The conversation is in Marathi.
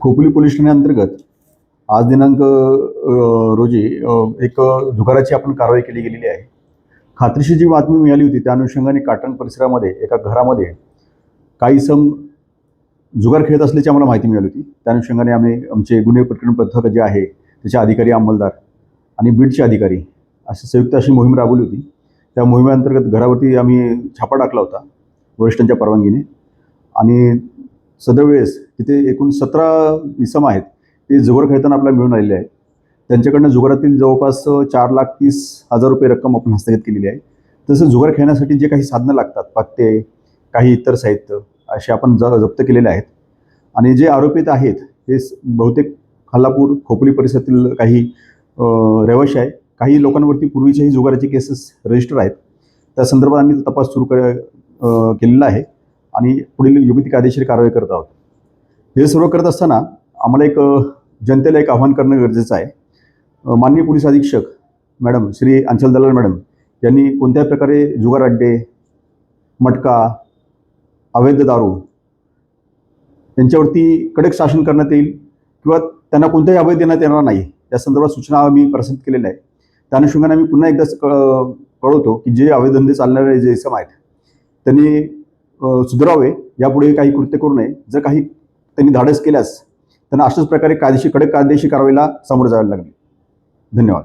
खोपोली पोलीस ठाण्याअंतर्गत आज दिनांक रोजी एक जुगाराची आपण कारवाई केली गेलेली आहे. खात्रीशी जी बातमी मिळाली होती त्या अनुषंगाने काटण परिसरामध्ये एका घरामध्ये काही सम जुगार खेळत असल्याची आम्हाला माहिती मिळाली होती. त्या अनुषंगाने आम्ही आमचे गुन्हे प्रकरण पथक जे आहे त्याचे अधिकारी अंमलदार आणि बीडचे अधिकारी अशी संयुक्त अशी मोहीम राबवली होती. त्या मोहिमेअंतर्गत घरावरती आम्ही छापा टाकला होता वरिष्ठांच्या परवानगीने. आणि सदवेळेस तिथे एकूण सतरा इसम आहेत ते जुगार खेळताना आपल्याला मिळून आलेले आहेत. त्यांच्याकडनं जुगारातील जवळपास चार लाख तीस हजार रुपये रक्कम आपण हस्तगत केलेली आहे. तसं जुगार खेळण्यासाठी जे काही साधनं लागतात पत्ते काही इतर साहित्य असे आपण ज जप्त केलेले आहेत. आणि जे आरोपित आहेत हे बहुतेक खालापूर खोपली परिसरातील काही रहिवाशी आहे काही लोकांवरती पूर्वीच्याही जुगाराचे केसेस रजिस्टर आहेत. त्या संदर्भात आम्ही तपास सुरू कर केलेला आहे. आणि पुढील योग्य ती कायदेशीर कारवाई करत आहोत. हे सर्व करत असताना आम्हाला एक जनतेला एक आव्हान करणं गरजेचं आहे. माननीय पोलीस अधीक्षक मॅडम श्री अंचल दलाल मॅडम यांनी कोणत्या प्रकारे जुगार अड्डे मटका अवैध दारू यांच्यावरती कडक शासन करण्यात येईल किंवा त्यांना कोणताही अभय देण्यात येणार नाही त्या संदर्भात सूचना आम्ही प्रसिद्ध केलेल्या आहे त्या अनुषंगाने आम्ही पुन्हा एकदा कळवतो की जे अवैधंदे चालणारे जे इसम आहेत त्यांनी सुधारावे यापुढे काही कृत्य करू नये. जर काही त्यांनी धाडस केल्यास त्यांना अशाच प्रकारे कायदेशीर कडक कायदेशीर कारवाईला सामोरं जावे लागले. धन्यवाद.